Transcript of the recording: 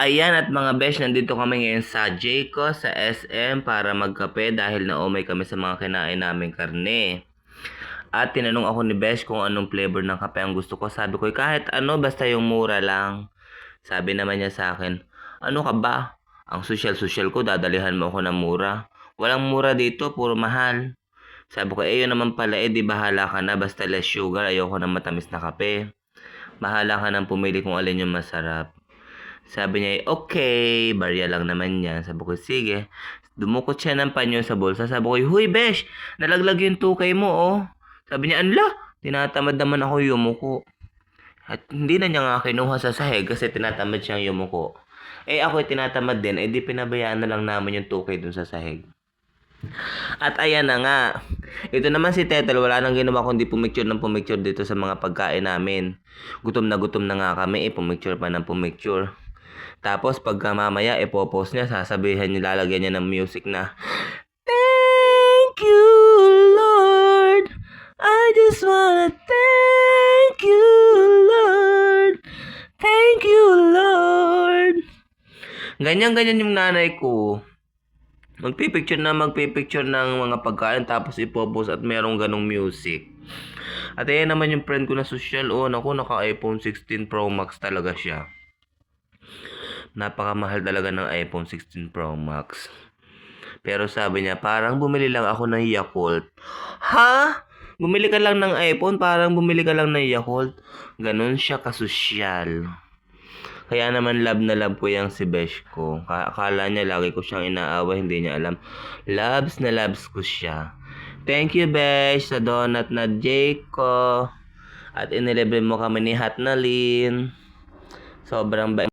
Ayan at mga besh, nandito kami ngayon sa Jayco sa SM para magkape dahil naumay kami sa mga kinain naming karne. At tinanong ako ni Besh kung anong flavor ng kape ang gusto ko. Sabi ko, kahit ano, basta yung mura lang. Sabi naman niya sa akin, ano ka ba? Ang social-social ko, dadalihan mo ako ng mura. Walang mura dito, puro mahal. Sabi ko, eh yun naman pala, eh di bahala ka na, basta less sugar, ayoko ng matamis na kape. Bahala ka nang pumili kung alin yung masarap. Sabi niya, okay, barya lang naman yan. Sabi ko, sige. Dumukot siya ng panyo sa bulsa. Sabi ko, huy besh, nalaglag yung tukay mo, oh. Sabi niya, anla, tinatamad naman ako yumuko. At hindi na niya nga kinuha sa sahig kasi tinatamad siyang yumuko. Eh ako tinatamad din, eh di pinabayaan na lang namin yung tukay dun sa sahig. At ayan na nga. Ito naman si Tetel, wala nang ginawa kundi pumicture ng pumicture dito sa mga pagkain namin. Gutom na gutom na nga kami, eh pumicture pa ng pumicture. Tapos pagka mamaya, eh popost niya, sasabihin niya, lalagyan niya ng music na Thank you, Lord. I just wanna thank you, Lord. Thank you, Lord. Ganyan-ganyan yung nanay ko. Magpipicture na magpipicture ng mga pagkain tapos ipopost at merong ganong music. At ayan naman yung friend ko na social. Oh, naku, naka iPhone 16 Pro Max talaga siya. Napakamahal talaga ng iPhone 16 Pro Max. Pero sabi niya, parang bumili lang ako ng Yakult. Ha? Bumili ka lang ng iPhone, parang bumili ka lang ng Yakult. Ganon siya kasosyal. Kaya naman love na love ko yung si Besh ko. Ka- Akala niya lagi ko siyang inaaway, hindi niya alam. Loves na loves ko siya. Thank you, Besh, sa donut na Jake. At inilibre mo kami ni Hot na Lin. Sobrang ba